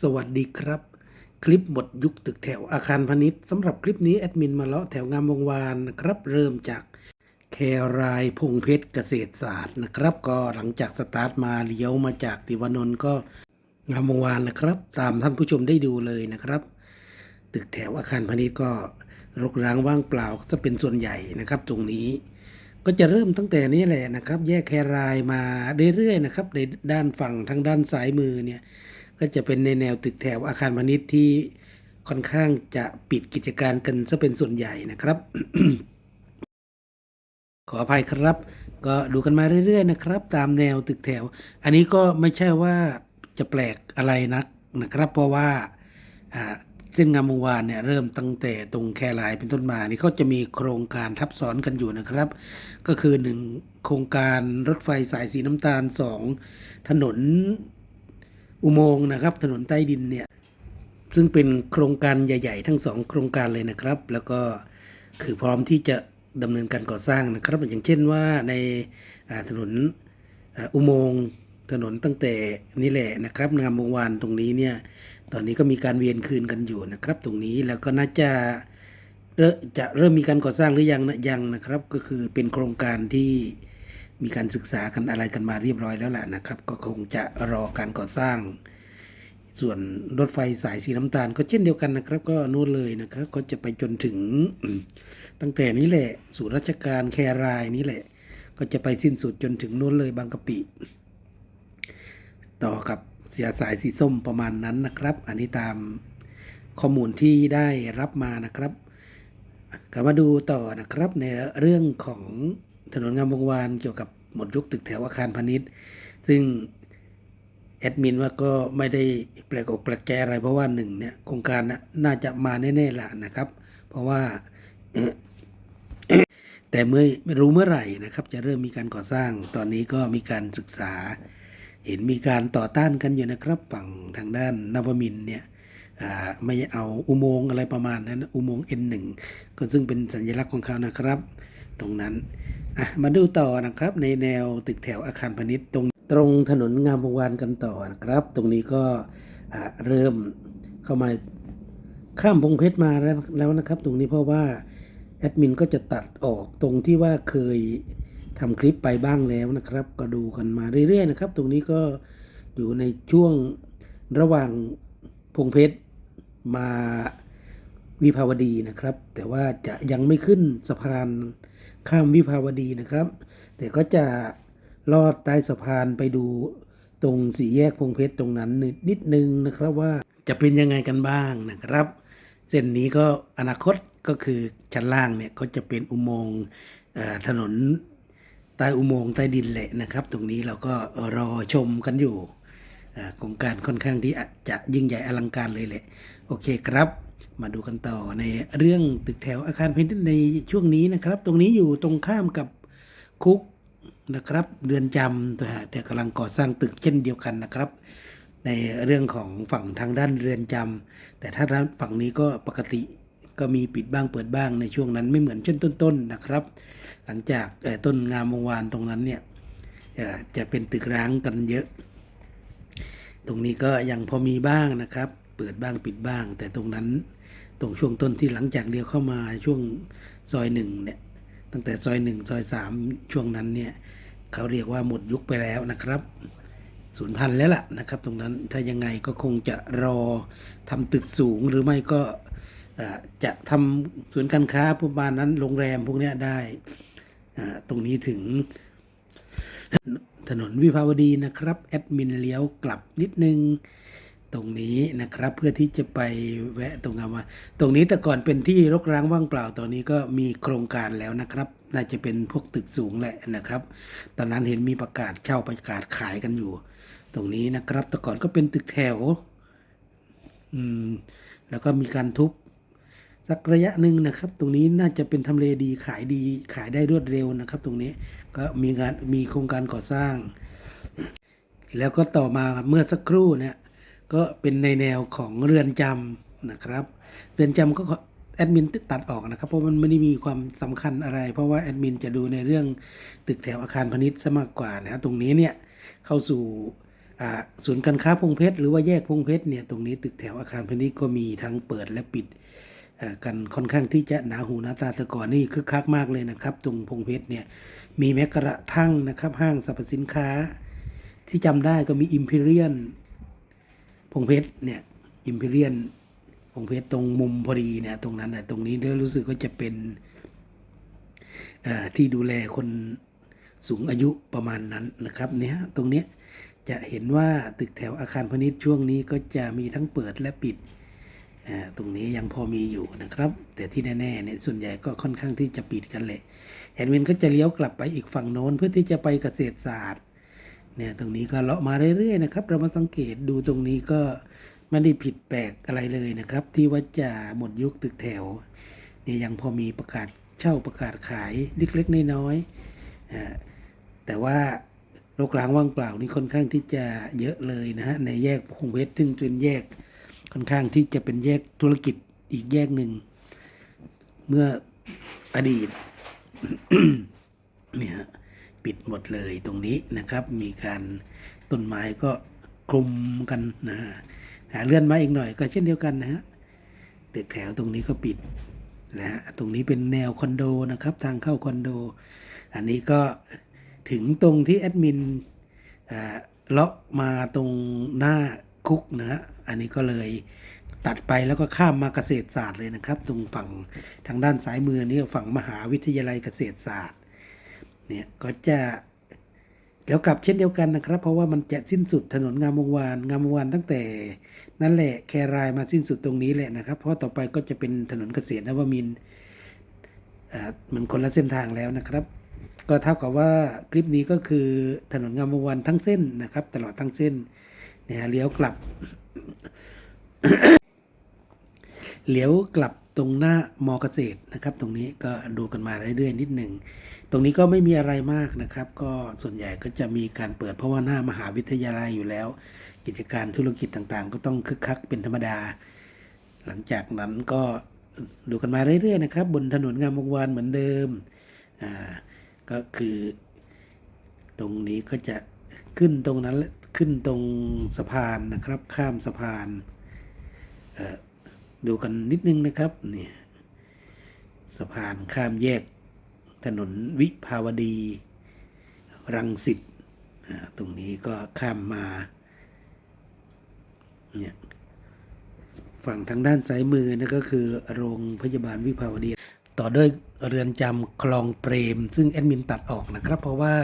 สวัสดีครับ คลิปหมดยุคตึกแถวอาคารพาณิชย์สำหรับคลิปนี้แอดมินมาเลาะแถวงามวงวานนะครับ เริ่มจากแครายพงเพชรเกษตรศาสตร์นะครับ ก็หลังจากสตาร์ทมาเลี้ยวมาจากติวานนท์ก็งามวงวานนะครับ ตามท่านผู้ชมได้ดูเลยนะครับ ตึกแถวอาคารพาณิชย์ก็รกร้างว่างเปล่าจะเป็นส่วนใหญ่นะครับ ตรงนี้ ก็จะเริ่มตั้งแต่นี้แหละนะครับ แยกแครายมาเรื่อยๆนะครับในด้านฝั่งทางด้านซ้ายมือเนี่ย ก็จะเป็นในแนวตึกแถวอาคารพาณิชย์ที่ค่อนข้างจะปิดกิจการกันซะเป็นส่วนใหญ่นะครับ ขออภัยครับ ก็ดูกันมาเรื่อยๆนะครับ ตามแนวตึกแถว อันนี้ก็ไม่ใช่ว่าจะแปลกอะไรนักนะครับ เพราะว่าเส้นงามวงวานเนี่ยเริ่มตั้งแต่ตรงแครายเป็นต้นมานี่เขาจะมีโครงการทับซ้อนกันอยู่นะครับ ก็คือหนึ่งโครงการรถไฟสายสีน้ำตาลสองถนน อุโมงค์นะครับถนนใต้ดินเนี่ยซึ่งเป็นโครงการใหญ่ ๆ ทั้งสองโครงการเลยนะครับ แล้วก็คือพร้อมที่จะดำเนินการก่อสร้างนะครับ อย่างเช่นว่าในถนนอุโมงค์ถนนตั้งแต่นี่แหละนะครับงามวงวานตรงนี้เนี่ยตอนนี้ก็มีการเวียนคืนกันอยู่นะครับ ตรงนี้แล้วก็น่าจะจะเริ่มมีการก่อสร้างหรือยังนะยังนะครับ ก็คือเป็นโครงการที่ มีการศึกษากันอะไรกันมาเรียบร้อยแล้วแหละนะครับ ก็คงจะรอการก่อสร้าง ส่วนรถไฟสายสีน้ำตาลก็เช่นเดียวกันนะครับ ก็นู่นเลยนะครับ ก็จะไปจนถึงตั้งแต่นี้แหละสู่ราชการแครายนี้แหละ ก็จะไปสิ้นสุดจนถึงนู่นเลยบางกะปิ ต่อกับเสียสายสีส้มประมาณนั้นนะครับ อันนี้ตามข้อมูลที่ได้รับมานะครับกลับมาดูต่อนะครับในเรื่องของ ถนนงามวงวานเกี่ยวกับหมดยุคตึกแถวอาคารพาณิชย์ ซึ่งแอดมินว่าก็ไม่ได้แปลกอกแปลกใจอะไรเพราะว่าหนึ่งเนี่ยโครงการน่ะน่าจะมาแน่ๆละนะครับ เพราะว่าแต่เมื่อไม่รู้เมื่อไหร่นะครับ จะเริ่มมีการก่อสร้างตอนนี้ก็มีการศึกษา เห็นมีการต่อต้านกันอยู่นะครับ ฝั่งทางด้านนวมินเนี่ยอ่ไม่เอาอุโมงค์อะไรประมาณนั้น อุโมงค์ N1 ก็ซึ่งเป็นสัญลักษณ์ของเขานะครับ ตรงนั้น อะมาดูต่อนะครับในแนวตึกแถวอาคารพาณิชย์ตรงตรงถนนงามวงวานกันต่อนะครับ ตรงนี้ก็เริ่มเข้ามาข้ามพงเพชรมาแล้วแล้วนะครับ ตรงนี้เพราะว่าแอดมินก็จะตัดออกตรงที่ว่าเคยทำคลิปไปบ้างแล้วนะครับ ก็ดูกันมาเรื่อยๆนะครับ ตรงนี้ก็อยู่ในช่วงระหว่างพงเพชรมาวิภาวดีนะครับ แต่ว่าจะยังไม่ขึ้นสะพาน ข้ามวิภาวดีนะครับ แต่ก็จะลอดใต้สะพานไปดูตรงสี่แยกพงเพชรตรงนั้นนิดนิดนึงนะครับว่าจะเป็นยังไงกันบ้างนะครับ เส้นนี้ก็อนาคตก็คือชั้นล่างเนี่ยก็จะเป็นอุโมงค์ถนนใต้อุโมงค์ใต้ดินแหละนะครับ ตรงนี้เราก็รอชมกันอยู่โครงการค่อนข้างที่จะยิ่งใหญ่อลังการเลยแหละ โอเคครับ มาดูกันต่อในเรื่องตึกแถวอาคารพาณิชย์ในช่วงนี้นะครับ ตรงนี้อยู่ตรงข้ามกับคุกนะครับเรือนจำแต่แต่กำลังก่อสร้างตึกเช่นเดียวกันนะครับ ในเรื่องของฝั่งทางด้านเรือนจำแต่ถ้าด้านฝั่งนี้ก็ปกติก็มีปิดบ้างเปิดบ้างในช่วงนั้นไม่เหมือนเช่นต้นๆนะครับ หลังจากต้นงามวงวานตรงนั้นเนี่ยจะเป็นตึกร้างกันเยอะ ตรงนี้ก็ยังพอมีบ้างนะครับ เปิดบ้างปิดบ้าง แต่ตรงนั้น ตรงช่วงต้นที่หลังจากเดียวเข้ามาช่วงซอยหนึ่งเนี่ยตั้งแต่ซอยหนึ่งซอยสามช่วงนั้นเนี่ยเขาเรียกว่าหมดยุคไปแล้วนะครับสูญพันธุ์แล้วล่ะนะครับ ตรงนั้นถ้ายังไงก็คงจะรอทำตึกสูงหรือไม่ก็จะทำศูนย์การค้าประมาณนั้นโรงแรมพวกนี้ได้ตรงนี้ถึงถนนวิภาวดีนะครับ แอดมินเลี้ยวกลับนิดนึง ตรงนี้นะครับ เพื่อที่จะไปแวะตรงงามว่าตรงนี้แต่ก่อนเป็นที่รกร้างว่างเปล่าตอนนี้ก็มีโครงการแล้วนะครับ น่าจะเป็นพวกตึกสูงแหละนะครับ ตอนนั้นเห็นมีประกาศเช่าประกาศขายกันอยู่ ตรงนี้นะครับแต่ก่อนก็เป็นตึกแถวอืมแล้วก็มีการทุบสักระยะหนึ่งนะครับ ตรงนี้น่าจะเป็นทำเลดีขายดีขายได้รวดเร็วนะครับ ตรงนี้ก็มีงานมีโครงการก่อสร้าง แล้วก็ต่อมาเมื่อสักครู่เนี่ย ก็เป็นในแนวของเรือนจำนะครับ เรือนจำก็แอดมินตัดออกนะครับ เพราะมันไม่ได้มีความสำคัญอะไร เพราะว่าแอดมินจะดูในเรื่องตึกแถวอาคารพาณิชย์ซะมากกว่านะตรงนี้เนี่ยเข้าสู่ศูนย์การค้าพงเพชรหรือว่าแยกพงเพชรเนี่ยตรงนี้ตึกแถวอาคารพาณิชย์ก็มีทั้งเปิดและปิดกันค่อนข้างที่จะหนาหูหนาตาแต่ก่อนนี่คึกคักมากเลยนะครับ ตรงพงเพชรเนี่ยมีแม้กระทั่งนะครับห้างสรรพสินค้าที่จำได้ก็มีอิมพีเรียน พงเพชรเนี่ยอิมพีเรียนพงเพชรตรงมุมพอดีเนี่ยตรงนั้นนะตรงนี้แล้วรู้สึกก็จะเป็นที่ดูแลคนสูงอายุประมาณนั้นนะครับเนี่ยตรงเนี้ยจะเห็นว่าตึกแถวอาคารพาณิชย์ช่วงนี้ก็จะมีทั้งเปิดและปิดตรงนี้ยังพอมีอยู่นะครับ แต่ที่แน่ๆเนี่ยส่วนใหญ่ก็ค่อนข้างที่จะปิดกันแหละแอดมินก็จะเลี้ยวกลับไปอีกฝั่งโน้นเพื่อที่จะไปเกษตรศาสตร์ เนี่ยตรงนี้ก็เลาะมาเรื่อยๆนะครับ เรามาสังเกตดูตรงนี้ก็ไม่ได้ผิดแปลกอะไรเลยนะครับ ที่ว่าจะหมดยุคตึกแถวเนี่ยยังพอมีประกาศเช่าประกาศขายเล็กๆน้อยๆแต่ว่าโรคล้างว่างเปล่านี่ค่อนข้างที่จะเยอะเลยนะฮะในแยกพงเพชรซึ่งเป็นแยกค่อนข้างที่จะเป็นแยกธุรกิจอีกแยกหนึ่งเมื่ออดีตเนี่ย ปิดหมดเลยตรงนี้นะครับ มีการต้นไม้ก็คลุมกันนะฮะหาเลื่อนมาอีกหน่อยก็เช่นเดียวกันนะฮะตึกแถวตรงนี้ก็ปิดนะฮะตรงนี้เป็นแนวคอนโดนะครับ ทางเข้าคอนโด อันนี้ก็ถึงตรงที่แอดมินเลาะมาตรงหน้าคุกนะฮะอันนี้ก็เลยตัดไปแล้วก็ข้ามมาเกษตรศาสตร์เลยนะครับ ตรงฝั่งทางด้านซ้ายมือนี่ฝั่งมหาวิทยาลัยเกษตรศาสตร์ เนี่ยก็จะแล้วกลับเช่นเดียวกันนะครับ เพราะว่ามันจะสิ้นสุดถนนงามวงวานงามวงวานตั้งแต่ นั่นแหละแครายมาสิ้นสุดตรงนี้แหละนะครับ เพราะต่อไปก็จะเป็นถนนเกษตรนวมินทร์อ่ามันคนละเส้นทางแล้วนะครับ ก็เท่ากับว่าคลิปนี้ก็คือถนนงามวงวานทั้งเส้นนะครับ ตลอดทั้งเส้นเนี่ยเลี้ยวกลับเลี้ยวกลับตรงหน้ามอเกษตรนะครับ ตรงนี้ก็ดูกันมาเรื่อยๆนิดหนึ่ง ตรงนี้ก็ไม่มีอะไรมากนะครับ ก็ส่วนใหญ่ก็จะมีการเปิดเพราะว่าหน้ามหาวิทยาลัยอยู่แล้ว กิจการธุรกิจต่างๆ ก็ต้องคึกคักเป็นธรรมดา หลังจากนั้นก็ดูกันมาเรื่อยๆนะครับ บนถนนงามวงวานเหมือนเดิมอ่าก็คือ ตรงนี้ก็จะขึ้นตรงนั้นขึ้นตรงสะพานนะครับ ข้ามสะพานเออดูกันนิดนึงนะครับเนี่ยสะพานข้ามแยก ถนนวิภาวดี รังสิตตรงนี้ก็ข้ามมาเนี่ยฝั่งทางด้านซ้ายมือนะก็คือโรงพยาบาลวิภาวดี ต่อด้วยเรือนจำคลองเปรม ซึ่งแอดมินตัดออกนะครับ เพราะว่า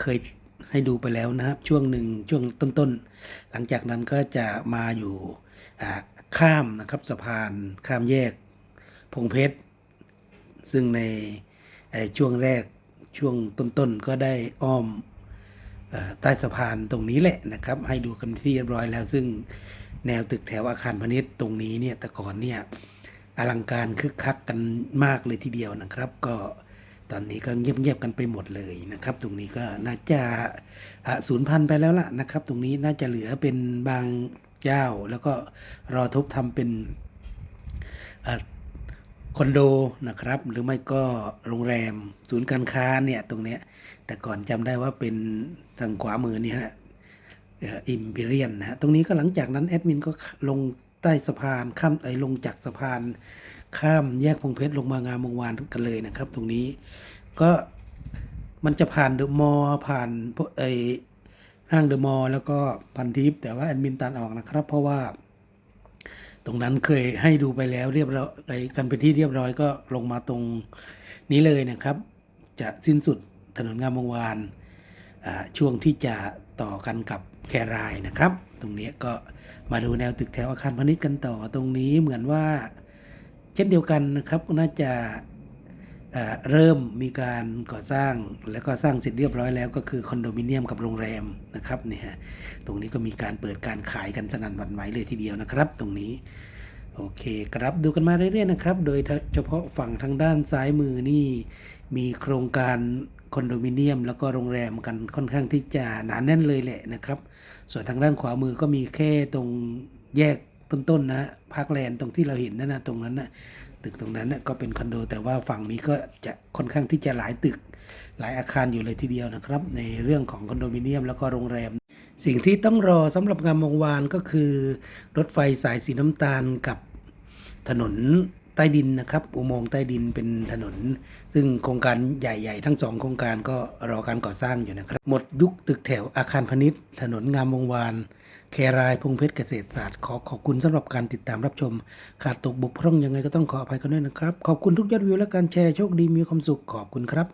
เคยให้ดูไปแล้วนะครับ ช่วงหนึ่งช่วงต้นๆ หลังจากนั้นก็จะมาอยู่ข้ามนะครับสะพานข้ามแยกพงเพชร ซึ่งใน ช่วงแรกช่วงต้นๆก็ได้อ้อมอใต้สะพานตรงนี้แหละนะครับ ให้ดูกันที่เรียบร้อยแล้ว ซึ่งแนวตึกแถวอาคารพาณิชย์ตรงนี้เนี่ยแต่ก่อนเนี่ยอลังการคึกคักกันมากเลยทีเดียวนะครับ ก็ตอนนี้ก็เงียบๆกันไปหมดเลยนะครับ ตรงนี้ก็น่าจะอะสูญพันธุ์ไปแล้วล่ะนะครับ ตรงนี้น่าจะเหลือเป็นบางเจ้า แล้วก็รอทุบทำเป็น คอนโดนะครับ หรือไม่ก็โรงแรมศูนย์การค้าเนี่ยตรงเนี้ยแต่ก่อนจำได้ว่าเป็นทางขวามือนี่ฮะอิมพีเรียนนะฮะตรงนี้ก็หลังจากนั้นแอดมินก็ลงใต้สะพานข้ามไอ้ลงจากสะพาน ข้ามแยกพงเพชรลงมางามวงวานกันเลยนะครับ ตรงนี้ก็มันจะผ่านเดอะมอลล์ผ่านไอ้ห้างเดอะมอลล์แล้วก็พันทิปแต่ว่าแอดมินตัดออกนะครับ เพราะว่า ตรงนั้นเคยให้ดูไปแล้วเรียบร้อยกันไปที่เรียบร้อยก็ลงมาตรงนี้เลยนะครับ จะสิ้นสุดถนนงามวงวานช่วงที่จะต่อกันกับแครายนะครับ ตรงนี้ก็มาดูแนวตึกแถวอาคารพาณิชย์กันต่อตรงนี้เหมือนว่า เช่นเดียวกันนะครับน่าจะ เริ่มมีการก่อสร้างแล้วก็สร้างเสร็จเรียบร้อยแล้วก็คือคอนโดมิเนียมกับโรงแรมนะครับเนี่ยฮะตรงนี้ก็มีการเปิดการขายกันสนั่นหวั่นไหวเลยทีเดียวนะครับ ตรงนี้โอเคครับดูกันมาเรื่อยๆนะครับ โดยเฉพาะฝั่งทางด้านซ้ายมือนี่มีโครงการคอนโดมิเนียม แล้วก็โรงแรมกันค่อนข้างที่จะหนาแน่นเลยแหละนะครับ ส่วนทางด้านขวามือก็มีแค่ตรงแยกต้นๆนะฮะพาร์คแลนด์ตรงที่เราเห็นนั่นนะตรงนั้นนะ ตึกตรงนั้นก็เป็นคอนโด แต่ว่าฝั่งนี้ก็จะค่อนข้างที่จะหลายตึกหลายอาคารอยู่เลยทีเดียวนะครับ ในเรื่องของคอนโดมิเนียมแล้วก็โรงแรม สิ่งที่ต้องรอสำหรับงามวงวานก็คือ รถไฟสายสีน้ำตาลกับถนนใต้ดินนะครับ อุโมงค์ใต้ดินเป็นถนน ซึ่งโครงการใหญ่ๆ ทั้งสองโครงการก็รอการก่อสร้างอยู่นะครับ หมดยุคตึกแถวอาคารพาณิชย์ ถนนงามวงวาน แครายพงเพชรเกษตรศาสตร์ขอขอบคุณสำหรับการติดตามรับชม ขาดตกบกพร่องยังไงก็ต้องขออภัยกันด้วยนะครับ ขอบคุณทุกยอดวิวและการแชร์โชคดีมีความสุขขอบคุณครับ